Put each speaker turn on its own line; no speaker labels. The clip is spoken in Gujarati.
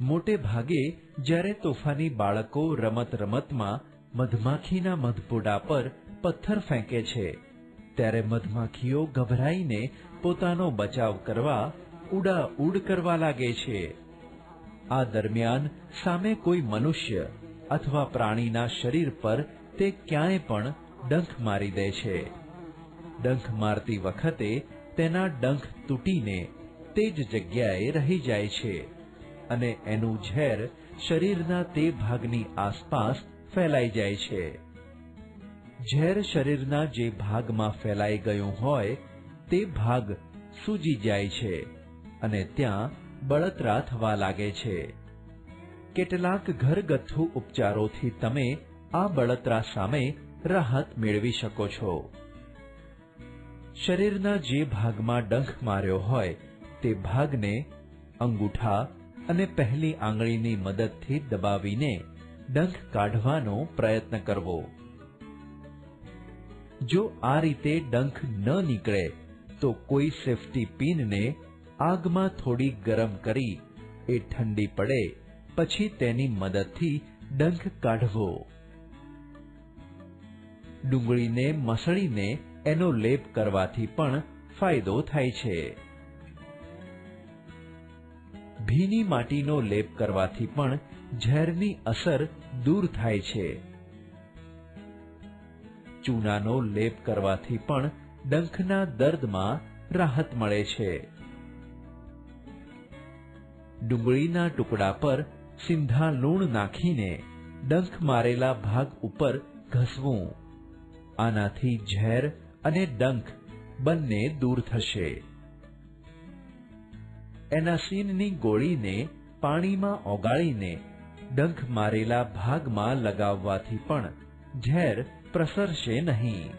મોટે ભાગે જ્યારે તોફાની બાળકો રમત રમતમાં મધમાખીના મધપોડા પર પથ્થર ફેંકે છે, ત્યારે મધમાખીઓ ગભરાઈને પોતાનો બચાવ કરવા ઉડા ઉડ કરવા લાગે છે. આ દરમિયાન સામે કોઈ મનુષ્ય અથવા પ્રાણીના શરીર પર તે ક્યાંય પણ ડંખ મારી દે છે. ડંખ મારતી વખતે તેના ડંખ તૂટીને તે જ જગ્યાએ રહી જાય છે. અને એનું ઝેર શરીરના તે ભાગની આસપાસ ફેલાઈ જાય છે. ઝેર શરીરના જે ભાગમાં ફેલાઈ ગયું હોય, તે ભાગ સૂજી જાય છે અને ત્યાં બળતરા થવા લાગે છે. કેટલાક ઘરગથ્થુ ઉપચારોથી તમે આ બળતરા સામે રાહત મેળવી શકો છો. શરીરના જે ભાગમાં ડંખ માર્યો હોય, તે ભાગને અંગૂઠા અને પહેલી આંગળીની મદદથી દબાવીને ડંખ કાઢવાનો પ્રયત્ન કરવો. જો આ રીતે ડંખ ન નીકળે, તો કોઈ સેફટી પિનને આગમાં થોડી ગરમ કરી એ ઠંડી પડે, પછી તેની મદદથી ડંખ કાઢવો. ડુંગળીને મસળીને એનો લેપ કરવાથી પણ ફાયદો થાય છે. ભીની માટીનો લેપ કરવાથી પણ ઝેરની અસર દૂર થાય છે. ચૂનાનો લેપ કરવાથી પણ ડંખના દર્દમાં રાહત મળે છે. ડુંગળીના ટુકડા પર સિંધા લૂણ નાખીને ડંખ મારેલા ભાગ ઉપર ઘસવું. આનાથી ઝેર અને ડંખ બંને દૂર થશે. એનાસીનની ગોળીને પાણીમાં ઓગાળીને ડંખ મારેલા ભાગમાં લગાવવાથી પણ ઝેર પ્રસરશે નહીં.